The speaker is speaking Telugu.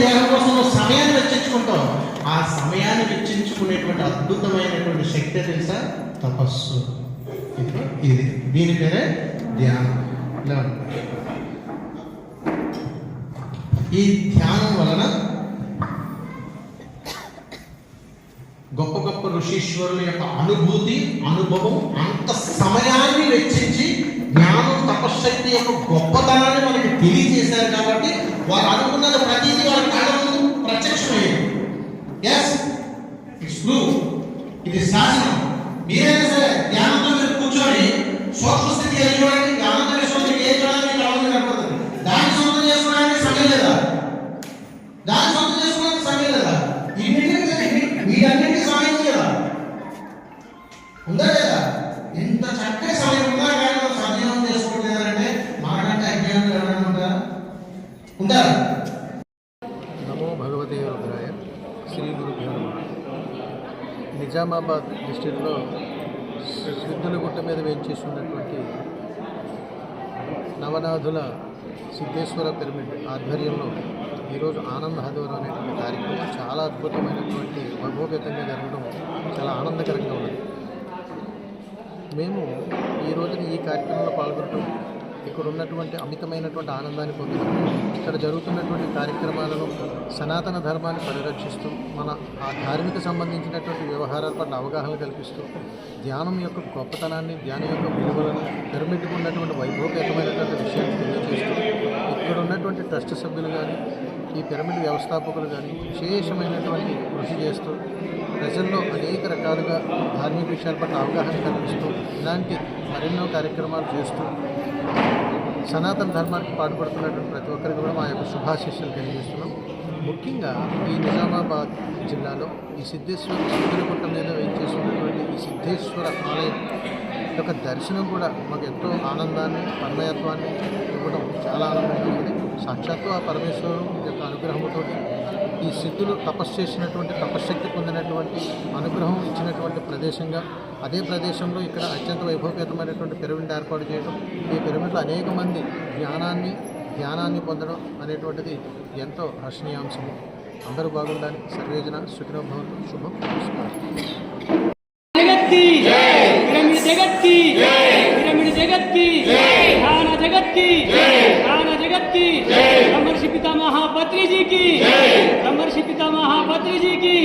దేహం కోసం సమయాన్ని వెచ్చించుకుంటావు. ఆ సమయాన్ని వెచ్చించుకునేటువంటి అద్భుతమైనటువంటి శక్తి తెలుసా? తపస్సు. ఇది. దీని పేరే ధ్యానం. ఈ ధ్యానం వలన గొప్ప గొప్ప ఋషీశ్వరుల యొక్క అనుభూతి అనుభవం అంత సమయాన్ని వెచ్చించి జ్ఞానం తపశ్శక్తి యొక్క గొప్పతనాన్ని మనకి తెలియజేశారు కాబట్టి వారు అనుభవం ఇట్స్ ప్రూవ్ ఇది శాసనం. మీరైనా సరే ధ్యానంతో మీరు కూర్చొని సూక్ష్మ స్థితి ఏది చూడండి? ధ్యానంతో విశ్వంతో ఏం చూడాలని మీకు అవసరం కనపడుతుంది. దాన్ని సొంతం చేసుకోవడానికి సమయం లేదా? దాన్ని సొంతం చేసుకోవడానికి సమయం లేదా? ఇన్నింటికి వీటన్నింటికి సమయం ఉంది ఉందా లేదా? ఇంత చక్కటి సమయం ఉందా? కానీ మనం సద్వినియోగం చేసుకోవట్లేదంటే మనకంటే అజ్ఞానం ఎవరైనా ఉంటారా? ఉంటారా నిజామాబాద్ డిస్టిక్లో సిద్ధుల గుట్ట మీద వేయించేసి ఉన్నటువంటి నవనాథుల సిద్ధేశ్వర పిరమిడ్ ఆధ్వర్యంలో ఈరోజు ఆనంద హదవరం అనేటువంటి కార్యక్రమం చాలా అద్భుతమైనటువంటి వైభోపేతంగా జరగడం చాలా ఆనందకరంగా ఉన్నది. మేము ఈ రోజున ఈ కార్యక్రమంలో పాల్గొనడం ఇక్కడ ఉన్నటువంటి అమితమైనటువంటి ఆనందాన్ని పొందుతూ ఇక్కడ జరుగుతున్నటువంటి కార్యక్రమాలను సనాతన ధర్మాన్ని పరిరక్షిస్తూ మన ఆ ధార్మిక సంబంధించినటువంటి వ్యవహారాల పట్ల అవగాహన కల్పిస్తూ ధ్యానం యొక్క గొప్పతనాన్ని ధ్యానం యొక్క విలువలను పిరమిడ్కు ఉన్నటువంటి విషయాన్ని తెలియజేస్తూ ఇక్కడ ఉన్నటువంటి ట్రస్ట్ సభ్యులు కానీ ఈ పిరమిడ్ వ్యవస్థాపకులు కానీ విశేషమైనటువంటి కృషి చేస్తూ ప్రజల్లో అనేక రకాలుగా ధార్మిక విషయాల పట్ల అవగాహన కల్పిస్తూ ఇలాంటి మరెన్నో కార్యక్రమాలు చేస్తూ సనాతన ధర్మానికి పాటుపడుతున్నటువంటి ప్రతి ఒక్కరికి కూడా మా యొక్క శుభాశీస్సులు తెలియజేస్తున్నాం. ముఖ్యంగా ఈ నిజామాబాద్ జిల్లాలో ఈ సిద్ధేశ్వర సిద్ధులగుట్ట మీద వేయించేసినటువంటి ఈ సిద్ధేశ్వర ఆలయం యొక్క దర్శనం కూడా మాకు ఎంతో ఆనందాన్ని పరమయత్వాన్ని ఇవ్వడం చాలా ఆనందంగా ఉంది. సాక్షాత్తు ఆ పరమేశ్వరుడు యొక్క అనుగ్రహంతో ఈ సిద్ధులు తపస్సు చేసినటువంటి తపశ్శక్తి పొందినటువంటి అనుగ్రహం ఇచ్చినటువంటి ప్రదేశంగా అదే ప్రదేశంలో ఇక్కడ అత్యంత వైభవపేతమైనటువంటి పిరమిడ్ ఏర్పాటు చేయడం ఈ పిరమిడ్లో అనేక మంది జ్ఞానాన్ని జ్ఞానాన్ని పొందడం అనేటువంటిది ఎంతో హర్షణీయాంశము అందరూ బాగుండాలి. సర్వేజన సుఖినో భవంతు. శుభం. నమస్కారం. జగత్తి! జగత్తి! జగత్తి! जगत की ब्रह्मर्षि पिता महापत्री जी की। ब्रह्मर्षि पिता महापत्री जी की।